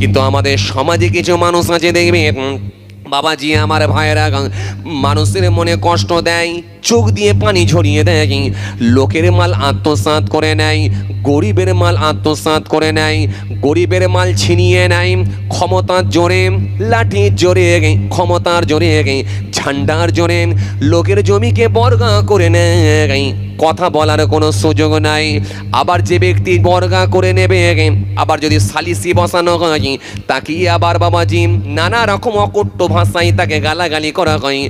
কিন্তু আমাদের সমাজে কিছু মানুষ আছে দেখবেন বাবাজি আমার ভাইয়েরা মানুষের মনে কষ্ট দেয়, চোখ দিয়ে পানি ঝরিয়ে দেয় লোকের মাল আত্মসাৎ করে নেয়, গরিবের মাল আত্মসাৎ করে নেয়, গরিবের মাল ছিনিয়ে নেয়, ক্ষমতার জোরে, লাঠির জোরে ক্ষমতার জোরে ঝান্ডার জোরে, লোকের জমিকে বর্গা করে নেয় কথা বলার কোনো সুযোগ নাই, আবার যে ব্যক্তি বর্গা করে নেবে আবার যদি সালিসি বসানো হয় তাকে আবার বাবাজি নানা রকম অকট্য ভাষায় তাকে গালাগালি করা হয়।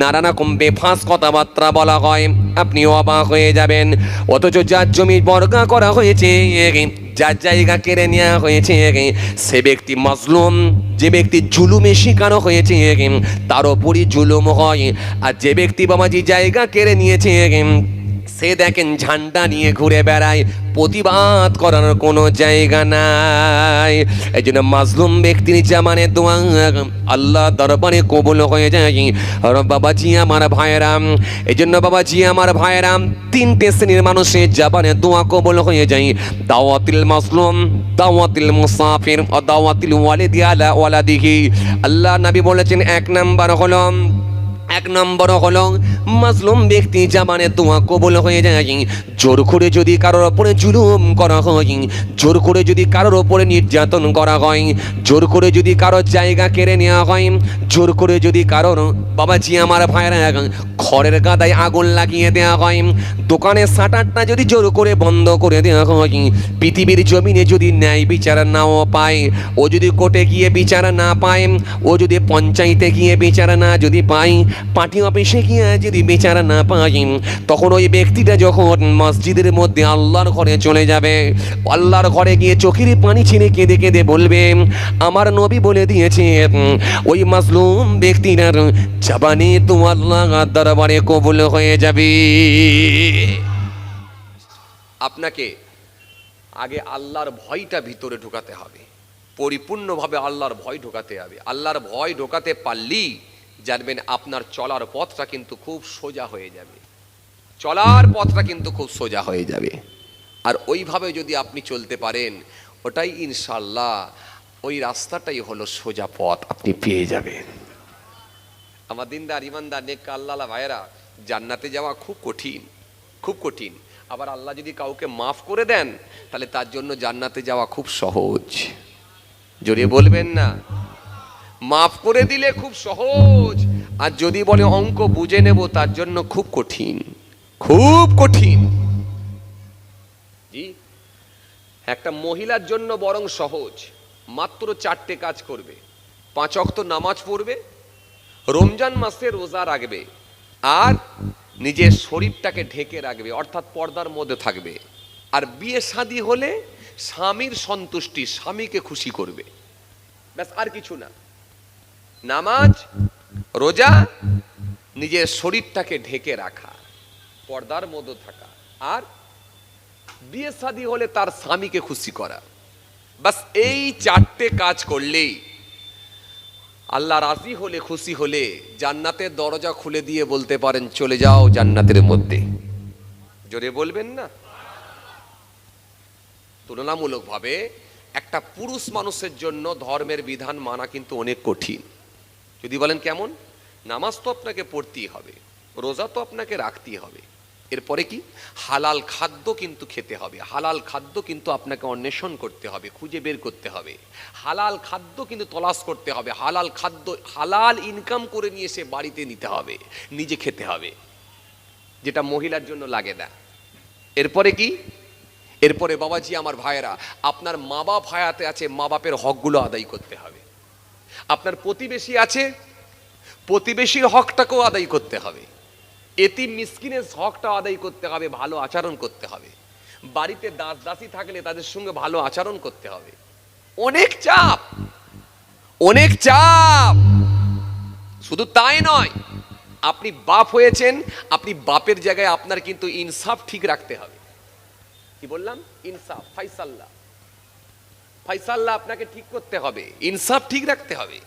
নানা রকম বেফাঁস কথাবার্তা বলা হয়। আপনি অবাক হয়ে যাবেন। অথচ যার জমি বর্গা করা হয়েছে, যার জায়গা কেড়ে নেওয়া হয়েছে, সে ব্যক্তি মজলুম, যে ব্যক্তি জুলুমে শিকার হয়েছে, তার ওপরই জুলুম হয়। আর যে ব্যক্তি বাবাজি জায়গা কেড়ে নিয়েছে সে দেখেন ঝান্ডা নিয়ে ঘুরে বেড়ায়, প্রতিবাদ করার কোনো জায়গা নাই। এই জন্য মাজলুম ব্যক্তির জামানে দোয়া, আল্লাহ দরবারে কবুল হয়ে যায়। বাবাজি আমার ভাইয়েরাম এই জন্য বাবাজি আমার ভাইয়েরাম তিনটে শ্রেণির মানুষের জাবানে দোয়া কবুল হয়ে যায়। দাওয়াতিল মাজলুম, দাওয়াতিল মুসাফির, ও দাওয়াতিল ওয়ালিদি আলা ওয়ালাদিহি। আল্লাহ নবী বলেছেন, এক নাম্বার হলো এক নম্বর হলো মাজলুম ব্যক্তি জামানে তোমা কবুল হয়ে যায়। জোর করে যদি কারোর ওপরে জুলুম করা হয়, জোর করে যদি কারোর ওপরে নির্যাতন করা হয়, জোর করে যদি কারোর জায়গা কেড়ে নেওয়া হয়, জোর করে যদি কারোর বাবাজি আমার ভাইরা খড়ের গাদায় আগুন লাগিয়ে দেওয়া হয়। দোকানের শাটারটা যদি জোর করে বন্ধ করে দেওয়া হয়, পৃথিবীর জমিনে যদি ন্যায় বিচার নাও পায়, ও যদি কোর্টে গিয়ে বিচার না পায়, ও যদি পঞ্চায়েতে গিয়ে বিচার না যদি পায় পার্টি অফিসে গিয়ে যদি বিচার না পাই তখন ওই ব্যক্তিটা যখন মসজিদের মধ্যে আল্লাহর ঘরে চলে যাবে, আল্লাহর ঘরে গিয়ে চোখের পানি ছিঁড়ে কেঁদে কেঁদে বলবে, আমার নবী বলে দিয়েছে, ওই মাসলুম ব্যক্তিটার জাবানে তো আল্লাহ দরবারে কবুল হয়ে যাবে। আপনাকে আগে আল্লাহর ভয়টা ভিতরে ঢোকাতে হবে। পরিপূর্ণভাবে আল্লাহর ভয় ঢোকাতে হবে। আল্লাহর ভয় ঢোকাতে পারলেই জানবেন আপনার চলার পথটা কিন্তু খুব সোজা হয়ে যাবে। চলার পথটা কিন্তু খুব সোজা হয়ে যাবে। আর ওইভাবে যদি আপনি চলতে পারেন, ওটাই ইনশাল্লাহ ওই রাস্তাটাই হলো সোজা পথ আপনি পেয়ে যাবেন। আমার দিনদার, ইমানদার নেক আল্লাহ ভাইয়েরা, জান্নাতে যাওয়া খুব কঠিন খুব কঠিন। আবার আল্লাহ যদি কাউকে মাফ করে দেন, তাহলে তার জন্য জান্নাতে যাওয়া খুব সহজ। জোরে বলবেন না? মাফ করে দিলে খুব সহজ। আর যদি বলে অঙ্ক বুঝে নেব, তার জন্য খুব কঠিন। খুব কঠিন। একটা মহিলার জন্য বরং সহজ। মাত্র চারটে কাজ করবে। পাঁচ অক্ত নামাজ পড়বে, রমজান মাসে রোজা রাখবে, আর নিজের শরীরটাকে ঢেকে রাখবে, অর্থাৎ পর্দার মধ্যে থাকবে। আর বিয়ে শাদী হলে স্বামীর সন্তুষ্টি স্বামীকে খুশি করবে। ব্যাস, আর কিছু না। নামাজ, রোজা, নিজের শরীরটাকে ঢেকে রাখা, পর্দার মধ্যে থাকা। আর বিয়ে শাদী হলে তার স্বামীকে খুশি করা। বাস এই চারটে কাজ করলেই আল্লাহ রাজি হলে, খুশি হলে জান্নাতের দরজা খুলে দিয়ে বলতে পারেন, চলে যাও জান্নাতের মধ্যে। জোরে বলবেন না? তুলনামূলকভাবে একটা পুরুষ মানুষের জন্য ধর্মের বিধান মানা কিন্তু অনেক কঠিন। যদি বলেন কেমন? নামাজ তো আপনাকে পড়তেই হবে, রোজা তো আপনাকে রাখতেই হবে। এরপরে কি? হালাল খাদ্য কিন্তু খেতে হবে, হালাল খাদ্য কিন্তু আপনাকে অন্বেষণ করতে হবে, খুঁজে বের করতে হবে। হালাল খাদ্য কিন্তু তলাশ করতে হবে, হালাল খাদ্য, হালাল ইনকাম করে নিয়ে সে বাড়িতে নিতে হবে, নিজে খেতে হবে, যেটা মহিলার জন্য লাগে না। এরপরে কি? এরপরে বাবাজি, আমার ভাইয়েরা, আপনার মা বাপ হায়াতে আছে মা বাপের হকগুলো আদায় করতে হবে। আপনার প্রতিবেশী আছে, প্রতিবেশীর হকটাকেও আদায় করতে হবে। এতি মিসকিনের হকটা আদায় করতে হবে, ভালো আচরণ করতে হবে। বাড়িতে দাস দাসী থাকলে তাদের সঙ্গে ভালো আচরণ করতে হবে। অনেক চাপ অনেক চাপ। শুধু তাই নয়, আপনি বাপ হয়েছেন, আপনি বাপের জায়গায় আপনার কিন্তু ইনসাফ ঠিক রাখতে হবে। কি বললাম? ইনসাফ, ফাইসাল্লাহ। ফাইসাল্লাহ আপনাকে ঠিক করতে হবে, ইনসাফ ঠিক রাখতে হবে।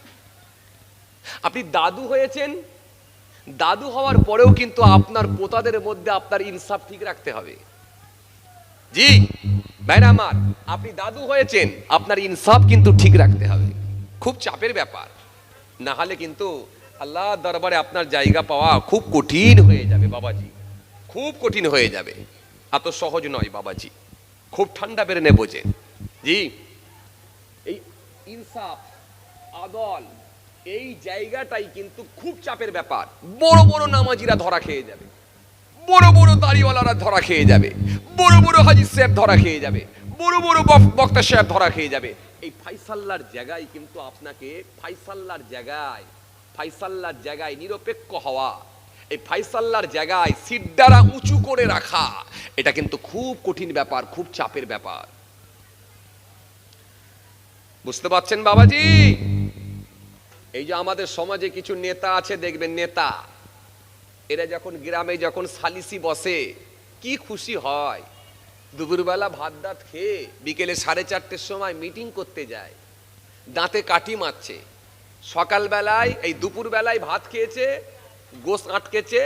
আপনি দাদু হয়েছেন, দাদু হওয়ার পরেও কিন্তু আপনার পোতাদের মধ্যে আপনার ইনসাফ ঠিক রাখতে হবে। জি, ভাইরা আমার, আপনি দাদু হয়েছেন, আপনার ইনসাফ কিন্তু ঠিক রাখতে হবে। খুব চাপের ব্যাপার। না হলে কিন্তু আল্লাহ দরবারে আপনার জায়গা পাওয়া খুব কঠিন হয়ে যাবে, বাবাজি। খুব কঠিন হয়ে যাবে। এত সহজ নয়, বাবাজি। খুব ঠান্ডা বেড়ে নে বোঝেন জি। ইনসাফ, আদল, এই জায়গাটাই কিন্তু খুব চাপের ব্যাপার। বড় বড় নামাজিরা ধরা খেয়ে যাবে। বড় বড় দাড়িওয়ালারা ধরা খেয়ে যাবে। বড় বড় হাজি সাহেব ধরা খেয়ে যাবে। বড় বড় বক- বক্তা সাহেব ধরা খেয়ে যাবে। এই ফাইসাল্লার জায়গায় কিন্তু আপনাকে ফাইসাল্লার জায়গায় ফাইসাল্লার জায়গায় নিরপেক্ষ হওয়া, এই ফাইসাল্লার জায়গায় সিদ্ধারা উঁচু করে রাখা, এটা কিন্তু খুব কঠিন ব্যাপার, খুব চাপের ব্যাপার। বুঝতে পারছেন বাবাজি? এই যে আমাদের সমাজে কিছু নেতা আছে, দেখবেন নেতা, এরা যখন গ্রামে যখন সালিসি বসে, কি খুশি হয়? দুপুরবেলা ভাত দাঁত খেয়ে বিকেলে সাড়ে চারটের সময় মিটিং করতে যায়, দাঁতে কাঠি মারছে, সকালবেলায়, এই দুপুরবেলায় ভাত খেয়েছে গোস আটকেছে,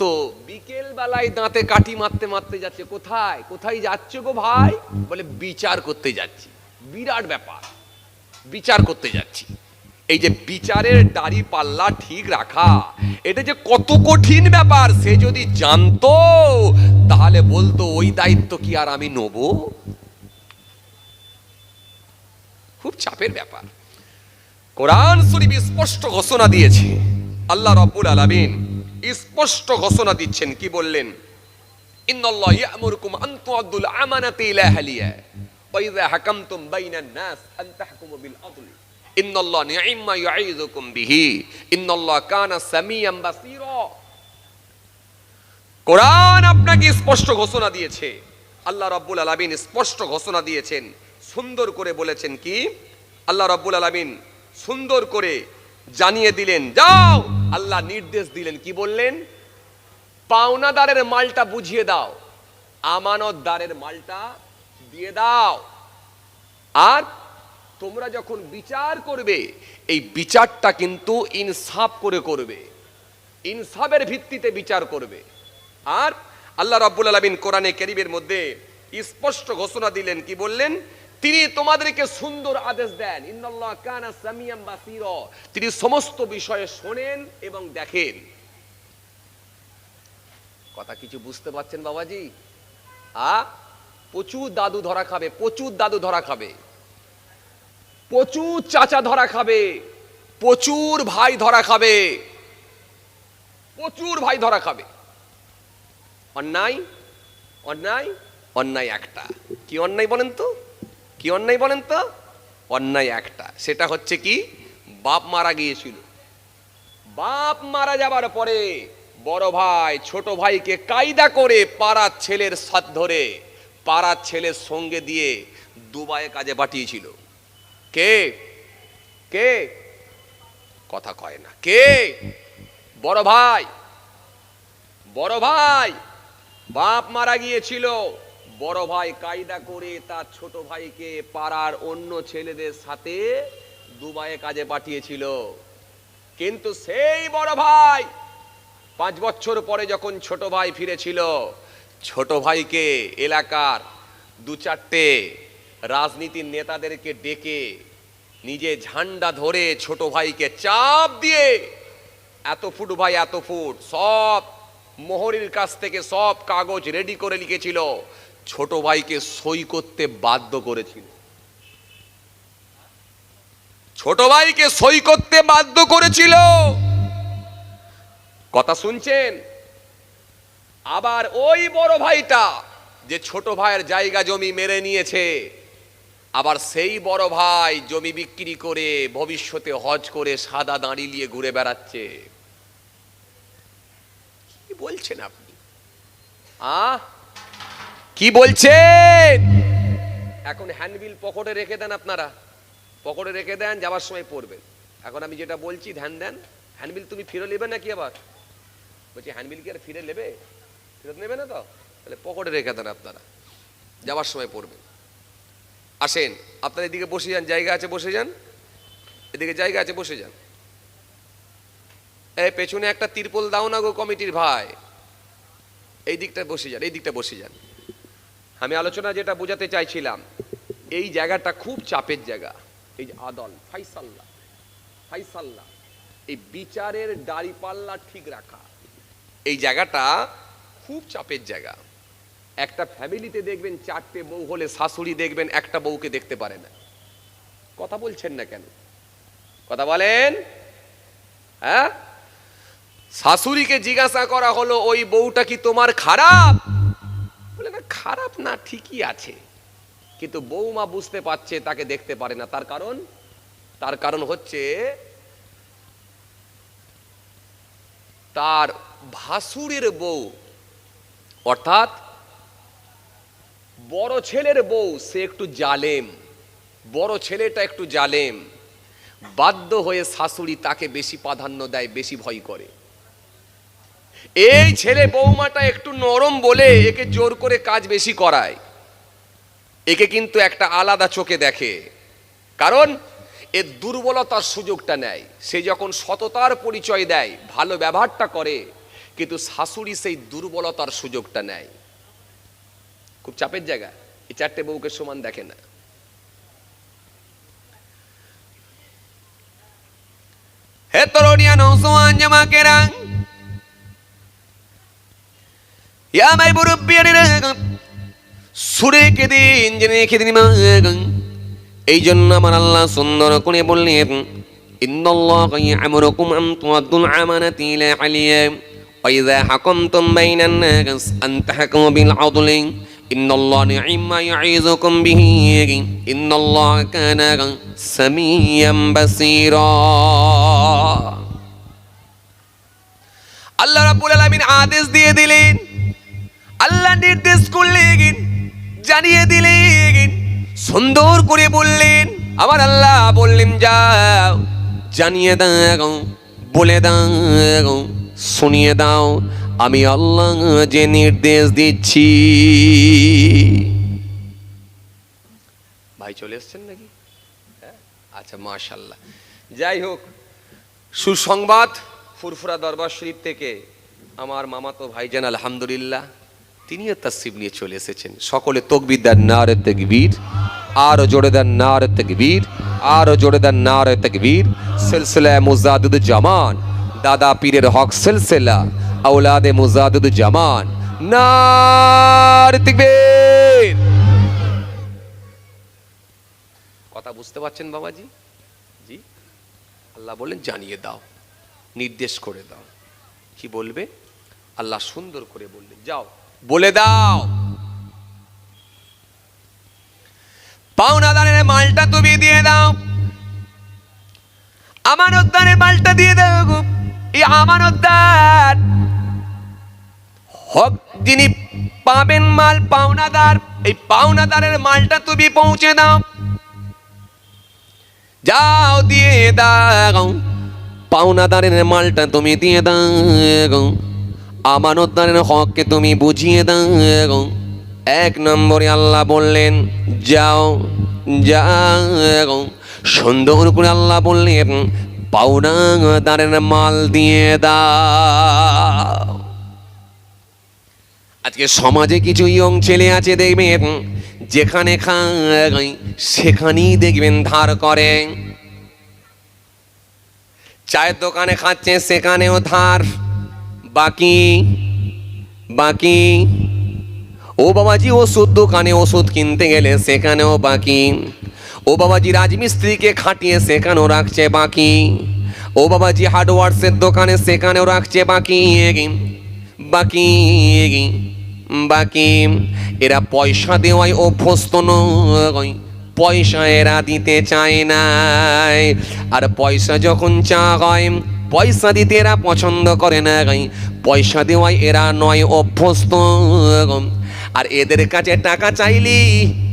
তো বিকেল বেলায় দাঁতে কাঠি মারতে মারতে যাচ্ছে, কোথায়? কোথায় যাচ্ছে গো ভাই? বলে, বিচার করতে যাচ্ছি। বিরাট ব্যাপার। বিচার করতে যাচ্ছি। এই যে বিচারের দাড়ি পাল্লা ঠিক রাখা, এটা যে কত কঠিন ব্যাপার, সে যদি জানতো, তাহলে বলতো ওই দায়িত্ব কি আর আমি নেব? খুব চাপের ব্যাপার। কোরআন শরীফ স্পষ্ট ঘোষণা দিয়েছে। আল্লাহ রব্বুল আলামিন স্পষ্ট ঘোষণা দিচ্ছেন। কি বললেন? ইন্নাল্লাহ ইয়ামুরুকুম আন তুআদ্দুল আমানাতি ইলা আহলিহা কোরআন আপনাকে স্পষ্ট ঘোষণা দিয়েছে। আল্লাহ স্পষ্ট ঘোষণা দিয়েছেন। সুন্দর করে বলেছেন কি? আল্লাহ রাব্বুল আলামিন সুন্দর করে জানিয়ে দিলেন, যাও! আল্লাহ নির্দেশ দিলেন, কি বললেন? পাওনাদারের মালটা বুঝিয়ে দাও। আমানতদারের মালটা দিয়ে দাও। আর তোমরা যখন বিচার করবে, এই বিচারটা কিন্তু ইনসাফ করে করবে। ইনসাফের ভিত্তিতে বিচার করবে। আর আল্লাহ রাব্বুল আলামিন কোরআনে কারীমের মধ্যে স্পষ্ট ঘোষণা দিলেন, কি বললেন? তিনি তোমাদেরকে সুন্দর আদেশ দেন। তিনি সমস্ত বিষয়ে শোনেন এবং দেখেন। কথা কিছু বুঝতে পারছেন বাবাজি? আ প্রচুর দাদু ধরা খাবে, প্রচুর দাদু ধরা খাবে। প্রচুর চাচা ধরা খাবে, প্রচুর ভাই ধরা খাবে, প্রচুর ভাই ধরা খাবে। অন্যায় অন্যায় অন্যায় একটা। কি অন্যায় বলেন তো? কি অন্যায় বলেন তো? অন্যায় একটা। সেটা হচ্ছে কি? বাপ মারা গিয়েছিল। বাপ মারা যাবার পরে বড় ভাই, ছোট ভাইকে কায়দা করে পাড়ার ছেলের সাথ ধরে পাড়ার ছেলের সঙ্গে দিয়ে দুবাইয়ে কাজে পাঠিয়েছিল। কে? কে? কথা কয় না। কে? বড় ভাই। বড় ভাই। বাপ মারা গিয়েছিল। বড় ভাই কায়দা করে তার ছোট ভাইকে পাড়ার অন্য ছেলেদের সাথে দুবাইয়ে কাজে পাঠিয়েছিল। কিন্তু সেই বড় ভাই পাঁচ বছর পরে যখন ছোট ভাই ফিরেছিল ছোট ভাইকে এলাকার দু চারটে রাজনীতির নেতাদেরকে ডেকে নিজে ঝান্ডা ধরে ছোট ভাইকে চাপ দিয়ে এত ফুট ভাই, এত ফুট, সব মোহরির কাছ থেকে সব কাগজ রেডি করে লিখেছিল। ছোট ভাইকে সই করতে বাধ্য করেছিল। ছোট ভাইকে সই করতে বাধ্য করেছিল। কথা শুনছেন? আবার ওই বড় ভাইটা যে ছোট ভাইয়ের জায়গা জমি মেরে নিয়েছে, আবার সেই বড় ভাই জমি বিক্রি করে ভবিষ্যতে হজ করে সাদা দাঁড়ি নিয়ে ঘুরে বেড়াচ্ছে। কি বলছেন আপনি? আ কি বলছেন? এখন হ্যান্ডবিল পকেটে রেখে দেন আপনারা। পকেটে রেখে দেন, যাওয়ার সময় পড়বেন। এখন আমি যেটা বলছি, ধ্যান দেন হ্যান্ডবিল তুমি ফিরে নেবে নাকি আবার? বলছি হ্যান্ডবিল কি আর ফিরে নেবে? ফেরত নেবে না তো? তাহলে পকেটে রেখে দেন আপনারা। যাওয়ার সময় পড়বেন আসেন, আপনারা এদিকে বসে যান, জায়গা আছে, বসে যান। এদিকে জায়গা আছে, বসে যান। এই পেছনে একটা তিরপল দাও না গো কমিটির ভাই। এই দিকটা বসে যান, এই দিকটা বসে যান। আমি আলোচনা যেটা বোঝাতে চাইছিলাম, এই জায়গাটা খুব চাপের জায়গা। এই যে আদল, ফাইসাল্লা ফাইসাল্লা। এই বিচারের দাড়িপাল্লা ঠিক রাখা। এই জায়গাটা খুব চাপের জায়গা। একটা ফ্যামিলিতে দেখবেন চারটে বউ হলে শাশুড়ি দেখবেন একটা বউকে দেখতে পারে না। কথা বলছেন না কেন? কথা বলেন। হ্যাঁ? শাশুড়িকে জিজ্ঞাসা করা হলো, ওই বউটা কি তোমার খারাপ? বলে, না, খারাপ না, ঠিকই আছে। কিন্তু বৌমা বুঝতে পারছে, তাকে দেখতে পারে না। তার কারণ? তার কারণ হচ্ছে তার ভাসুরের বউ অর্থাৎ, বড় ছেলের বউ, সে একটু জালেম। বড় ছেলেটা একটু জালেম। বাধ্য হয়ে শাশুড়ি তাকে বেশি প্রাধান্য দেয়, বেশি ভয় করে। এই ছেলে বৌমাটা একটু নরম বলে একে জোর করে কাজ বেশি করায়। একে কিন্তু একটা আলাদা চোখে দেখে। কারণ এর দুর্বলতার সুযোগটা নেয়। সে যখন সততার পরিচয় দেয়, ভালো ব্যবহারটা করে কিন্তু শাশুড়ি সেই দুর্বলতার সুযোগটা নেয়। খুব চাপের জায়গা। এই চারটে বউকে সমান দেখে না। হে নৌসমান মাই মুরব্বিয়ানিরা সুরে এই জন্য আমার আল্লাহ সুন্দর করে বললেন, ইন্নাল্লাহ ইয়ামুরুকুম আন তুআদ্দুল আমানাতি ইলা আলিয়া। وإذا حكمتم بين الناس أن تحكموا بالعدل إن الله نعم ما يعظكم به إن الله كان سميعا بصيرا আল্লাহ রাব্বুল আলামিন আদেশ দিয়ে দিলেন আল্লাহ নির্দেশ করলেন জানিয়ে দিলেন সুন্দর করে বললেন আমার আল্লাহ বললেন যাও জানিয়ে দাও বলে দাও শুনিয়ে দাও, আমি আল্লাহ যে নির্দেশ দিচ্ছি। ভাই চলে এসছেন নাকি? হ্যাঁ? আচ্ছা মাশাল্লাহ যাই হোক, সুসংবাদ ফুরফুরা দরবার শরীফ থেকে আমার মামাতো ভাইজান, আলহামদুলিল্লাহ, তিনিও তাসিব নিয়ে চলে এসেছেন। সকলে তকবির দেন নারে তকবীর, আরও জোরে দেন না নারে তকবীর, আরও জোরে দেন নারে তকবীর। সিলসিলা মুজাদুদ জামান দাদা পীরের হক সিলসিলা আউলাদে মুজাদুদ জামান কথা বুঝতে পারছেন বাবাজি? জি? আল্লাহ বললেন জানিয়ে দাও, নির্দেশ করে দাও। কি বলবে? আল্লাহ সুন্দর করে বললেন, যাও, বলে দাও। পাওনাদারের মালটা তুমি দিয়ে দাও। আমানতদারের মালটা দিয়ে দাও গো। এই আমানতদার হক যিনি পাবেন মাল, পাওনাদার, এই পাওনাদারের মালটা তুমি পৌঁছে দাও। যাও, দিয়ে দাও। পাওনাদারের মালটা তুমি দিয়ে দাও। আমানতদারের হককে তুমি বুঝিয়ে দাও। এক নম্বরে আল্লাহ বললেন, যাও যাও। সুন্দর করে আল্লাহ বললেন পাওনাদারের মাল দিয়ে দাও। আজকে সমাজে কিছু ইয়ং ছেলে আছে দেখবেন, যেখানে খায়, সেখানেই দেখবেন ধার করে। চায়ের দোকানে খাচ্ছে, সেখানেও ধার। বাকি বাকি। ও বাবাজি, ওষুধ দোকানে ওষুধ কিনতে গেলে সেখানেও বাকি। ও বাবাজি রাজমিস্ত্রিকে খাটিয়ে সেখানেও রাখছে বাকি। ও বাবাজি হার্ডওয়ার্সের দোকানে সেখানেও রাখছে বাকি। বাকি বাকি। এরা পয়সা দেওয়ায় অভ্যস্ত নয়, পয়সা এরা দিতে চায় না। আর পয়সা যখন চা হয়, পয়সা দিতে এরা পছন্দ করে না। পয়সা দেওয়ায় এরা নয়, অভ্যস্ত। আর এদের কাছে টাকা চাইলি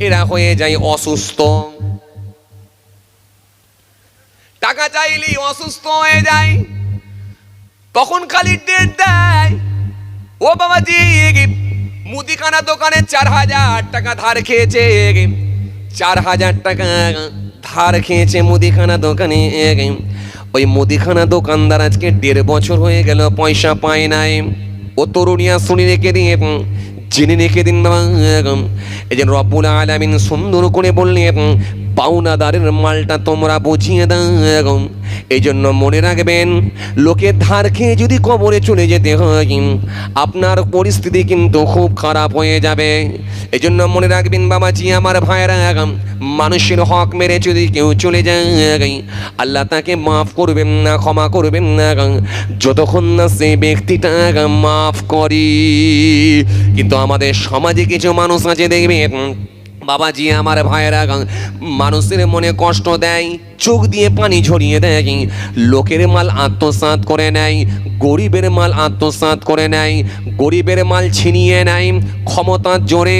এরা হয়ে যায় অসুস্থ। টাকা চাইলি অসুস্থ হয়ে যায়। তখন খালি ডেট দেয়? ও বাবাজি মুদিখানা দোকানে চার হাজার টাকা ধার খেয়েছে চার হাজার টাকা ধার খেয়েছে মুদিখানা দোকানে ওই মুদিখানা দোকানদার আজকে দেড় বছর হয়ে গেল, পয়সা পায় নাই। ও তরুণিয়া শুনি রেখে দিয়ে জেনে রেখে দিন এই যে রব্বুল আলামিন সুন্দর করে বললেন, পাওনাদারের মালটা তোমরা বুঝিয়ে দাও। এই জন্য মনে রাখবেন, লোকের ধার খেয়ে যদি কবরে চলে যেতে হয়, আপনার পরিস্থিতি কিন্তু খুব খারাপ হয়ে যাবে। এই জন্য মনে রাখবেন, বাবাজি, আমার ভাইরা মানুষের হক মেরে যদি কেউ চলে যায়, আল্লাহ তাকে মাফ করবেন না, ক্ষমা করবেন না, যতক্ষণ না সেই ব্যক্তিটা মাফ করি। কিন্তু আমাদের সমাজে কিছু মানুষ আছে, দেখবেন, বাবাজি, আমার ভাইয়েরা, মানুষের মনে কষ্ট দেয়। চোখ দিয়ে পানি ঝরিয়ে দেয়। লোকের মাল আত্মসাৎ করে নেয়, গরিবের মাল আত্মসাৎ করে নেয়, গরিবের মাল ছিনিয়ে নেয়, ক্ষমতার জোরে,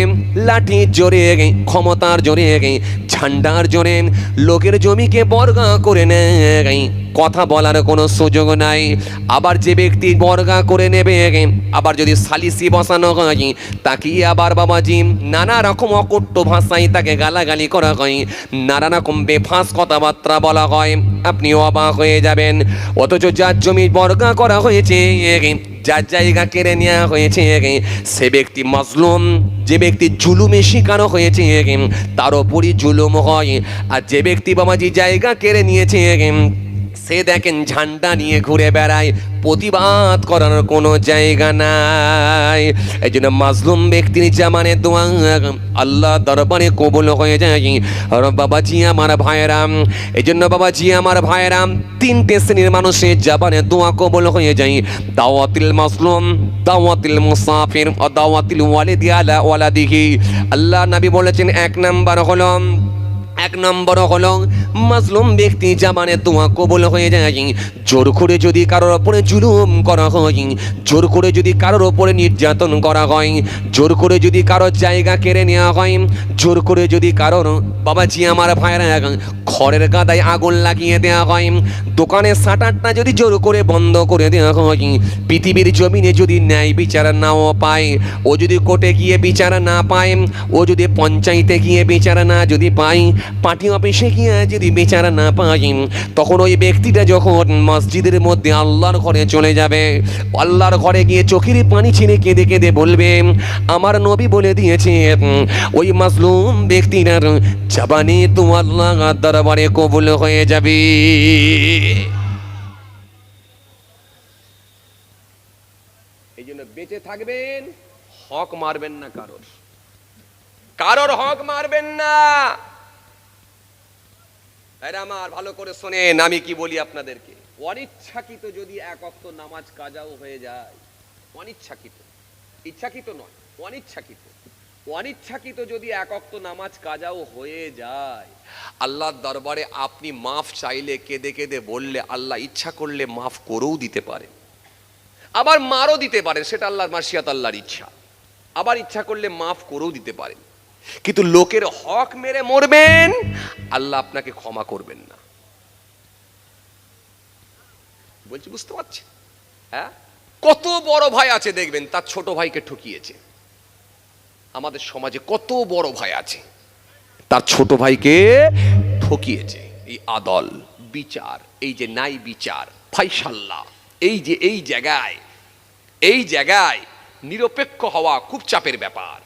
লাঠির জোরে, ক্ষমতার জোরে, ঝান্ডার জোরে, লোকের জমিকে বর্গা করে নেয়। কথা বলার কোনো সুযোগ নাই। আবার যে ব্যক্তি বর্গা করে নেবে, আবার যদি সালিসি বসানো হয়, তাকে আবার বাবাজি নানা রকম অকট্য ভাষায় তাকে গালাগালি করা হয়, নানা রকম বেফাঁস কথাবার্তা বলা হয়। আপনি অবাক হয়ে যাবেন। অথচ যার জমি বর্গা করা হয়েছে, যার জায়গা কেড়ে নেওয়া হয়েছে, সে ব্যক্তি মজলুম, যে ব্যক্তি জুলুমে শিকার হয়েছে, তার ওপরই জুলুম হয়। আর যে ব্যক্তি বাবাজি জায়গা কেড়ে নিয়েছে সে দেখেন ঝান্ডা নিয়ে ঘুরে বেড়ায়, প্রতিবাদ করার কোনো জায়গা নাই। এই জন্য মাজলুম ব্যক্তির জামানে দোয়া, আল্লাহ দরবারে কবল হয়ে যায়। বাবাজি আমার ভাইরাম এই জন্য বাবাজি আমার ভাইরাম তিনটে শ্রেণির মানুষের জাবানে দোয়া কবল হয়ে যায়। দাওয়াতিল মাসলুম দাওয়াতিল মুসাফির ও দাওয়াতিল ওয়ালিদি আলা ওয়ালাদিহি। আল্লাহ নবী বলেছেন, এক নাম্বার হলো এক নম্বর হলো মাজলুম ব্যক্তি জামানে তোমা কবুল হয়ে যায়। জোর করে যদি কারোর ওপরে জুলুম করা হয়, জোর করে যদি কারোর ওপরে নির্যাতন করা হয়, জোর করে যদি কারোর জায়গা কেড়ে নেওয়া হয়, জোর করে যদি কারোর বাবাজি আমার ভাইরা খড়ের গাদায় আগুন লাগিয়ে দেওয়া হয় দোকানের শাটারটা যদি জোর করে বন্ধ করে দেওয়া হয়, পৃথিবীর জমিনে যদি ন্যায় বিচার নাও পায়, ও যদি কোর্টে গিয়ে বিচার না পায়, ও যদি পঞ্চায়েতে গিয়ে বিচার না যদি পায় পার্টি অফিসে গিয়ে যদি বিচার না পাই, তখন ওই ব্যক্তিটা যখন মসজিদের মধ্যে আল্লাহর ঘরে চলে যাবে, আল্লাহর ঘরে গিয়ে চোখের পানি ছিঁড়ে কেঁদে কেঁদে বলবে, আমার নবী বলে দিয়েছে, ওই মাসলুম ব্যক্তিটার জাবানি তো আল্লাহ দরবারে কবুল হয়ে যাবে। বেঁচে থাকবেন, হক মারবেন না কারোর। কারোর হক মারবেন না। এরা আমার ভালো করে শোনেন, আমি কি বলি আপনাদেরকে? অনিচ্ছাকৃত যদি এক অক্ত নামাজ কাজাও হয়ে যায়, অনিচ্ছাকৃত। ইচ্ছাকৃত নয়, অনিচ্ছাকৃত। অনিচ্ছাকৃত যদি এক অক্ত নামাজ কাজাও হয়ে যায়, আল্লাহর দরবারে আপনি মাফ চাইলে, কেঁদে কেঁদে বললে, আল্লাহ ইচ্ছা করলে মাফ করেও দিতে পারে আবার মারও দিতে পারেন, সেটা আল্লাহর মাসিয়াত আল্লাহর ইচ্ছা। আবার ইচ্ছা করলে মাফ করেও দিতে পারেন। কিন্তু লোকের হক মেরে মরবেন, আল্লাহ আপনাকে ক্ষমা করবেন না। বলছি, বুঝতে পারছেন হ্যাঁ? কত বড় ভাই আছে দেখবেন, তার ছোট ভাইকে ঠকিয়েছে। আমাদের সমাজে কত বড় ভাই আছে, তার ছোট ভাইকে ঠকিয়েছে। এই আদল, বিচার, এই যে নাই বিচার, ফাইসাল্লাহ, এই যে এই জায়গায় এই জায়গায় নিরপেক্ষ হওয়া খুব চাপের ব্যাপার।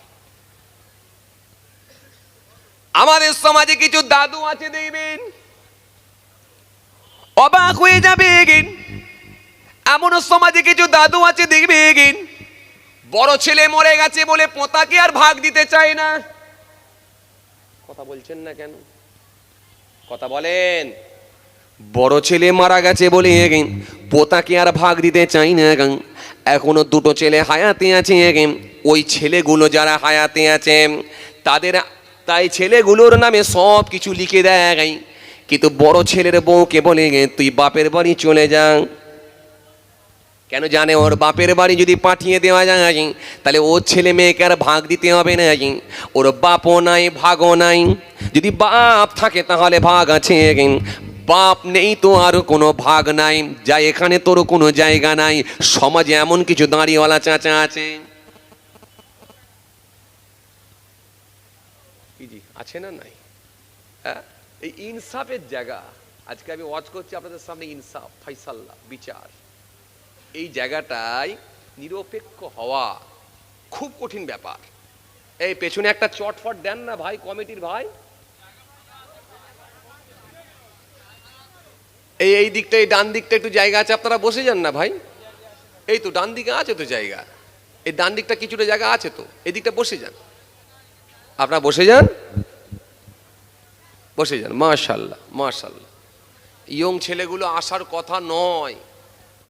আমাদের সমাজে কিছু দাদু আছে দেখবেন। অবাক হয়ে যাবে এগিন। এমন সমাজে কিছু দাদু আছে দেখবে এগিন। বড় ছেলে মরে গেছে বলে পোতাকে আর ভাগ দিতে চায় না। কথা বলছেন না কেন? কথা বলেন। বড় ছেলে মারা গেছে বলে এগিন, পোতাকে আর ভাগ দিতে চাই না এখন এখনও দুটো ছেলে হায়াতে আছে এগিন। ওই ছেলেগুলো যারা হায়াতে আছে, তাদের তাই ছেলেগুলোর নামে সব কিছু লিখে দেয়। কিন্তু বড় ছেলের বউকে বলে, তুই বাপের বাড়ি চলে যা। কেন জানে ওর বাপের বাড়ি যদি পাঠিয়ে দেওয়া যায়, তাহলে ওর ছেলে মেয়েকে আর ভাগ দিতে হবে না। ওর বাপও নাই, ভাগও নাই। যদি বাপ থাকে তাহলে ভাগ আছে। বাপ নেই তো আর কোনো ভাগ নাই। যা এখানে তোর কোনো জায়গা নাই। সমাজে এমন কিছু দাঁড়িওয়ালা চাচা আছে। কি জি? আছে না নাই? হ্যাঁ? এই ইনসাফের জায়গা, আজকে আমি ওয়াজ করছি আপনাদের সামনে ইনসাফ ফাইসাল্লাহ বিচার। এই জায়গাটায় নিরপেক্ষ হওয়া খুব কঠিন ব্যাপার। এই পেছনে একটা চটফট দেন না ভাই, কমিটির ভাই। এই এই দিকটা, এই ডান দিকটা একটু জায়গা আছে, আপনারা বসে যান না ভাই। এই তো, ডান দিকে আছে তো জায়গা। এই ডান দিকটা কিছুটা জায়গা আছে তো, এই দিকটা বসে যান। আপনারা বসে যান। বসে যান মাশাল্লাহ মাশাল্লাহ। ইয়ং ছেলেগুলো আসার কথা নয়।